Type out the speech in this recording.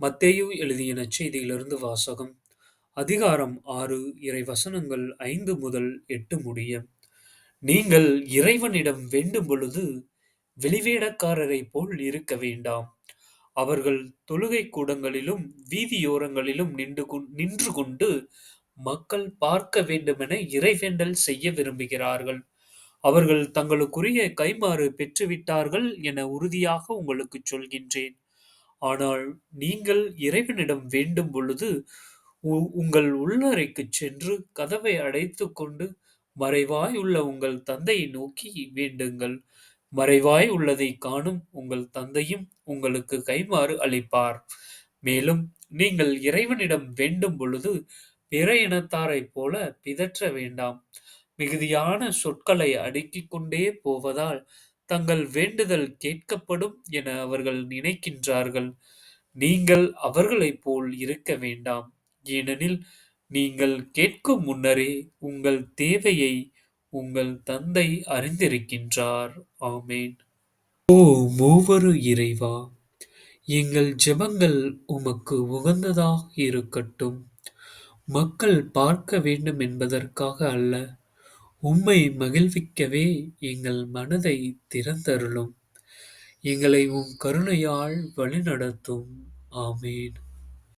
மத்தேயு எழுதிய நச்செய்தியிலிருந்து வாசகம். அதிகாரம் ஆறு இறை வசனங்கள் ஐந்து முதல் எட்டு முடிய. நீங்கள் இறைவனிடம் வேண்டும் பொழுது வெளிவேடக்காரரைப் போல் இருக்க வேண்டாம். அவர்கள் தொழுகை கூடங்களிலும் வீதியோரங்களிலும் நின்று கொண் நின்று கொண்டு மக்கள் பார்க்க வேண்டுமென இறைவேண்டல் செய்ய விரும்புகிறார்கள். அவர்கள் தங்களுக்குரிய கைமாறு பெற்றுவிட்டார்கள் என உறுதியாக உங்களுக்கு சொல்கின்றேன். ஆனால் நீங்கள் இறைவனிடம் வேண்டும் பொழுது உ- உங்கள் உள்ளறைக்கு சென்று கதவை அடைத்துக் கொண்டு மறைவாய் உள்ள உங்கள் தந்தையை நோக்கி வேண்டுங்கள். மறைவாய் உள்ளதை காணும் உங்கள் தந்தையும் உங்களுக்கு கைமாறு அளிப்பார். மேலும் நீங்கள் இறைவனிடம் வேண்டும் பொழுது பிற இனத்தாரைப் போல பிதற்ற வேண்டாம். மிகுதியான சொற்களை அடுக்கிக் கொண்டே போவதால் தங்கள் வேண்டுதல் கேட்கப்படும் என அவர்கள் நினைக்கின்றார்கள். நீங்கள் அவர்களைப் போல் இருக்க வேண்டாம். ஏனெனில் நீங்கள் கேட்கும் முன்னரே உங்கள் தேவையை உங்கள் தந்தை அறிந்திருக்கின்றார். ஆமேன். ஓ மூவரு இறைவா எங்கள் ஜெபங்கள் உமக்கு உகந்ததாக இருக்கட்டும். மக்கள் பார்க்க வேண்டும் என்பதற்காக அல்ல உம்மை மகிழ்விக்கவே எங்கள் மனதை திறந்தருளும். எங்களை உம் கருணையால் வழிநடத்தும். ஆமேன்.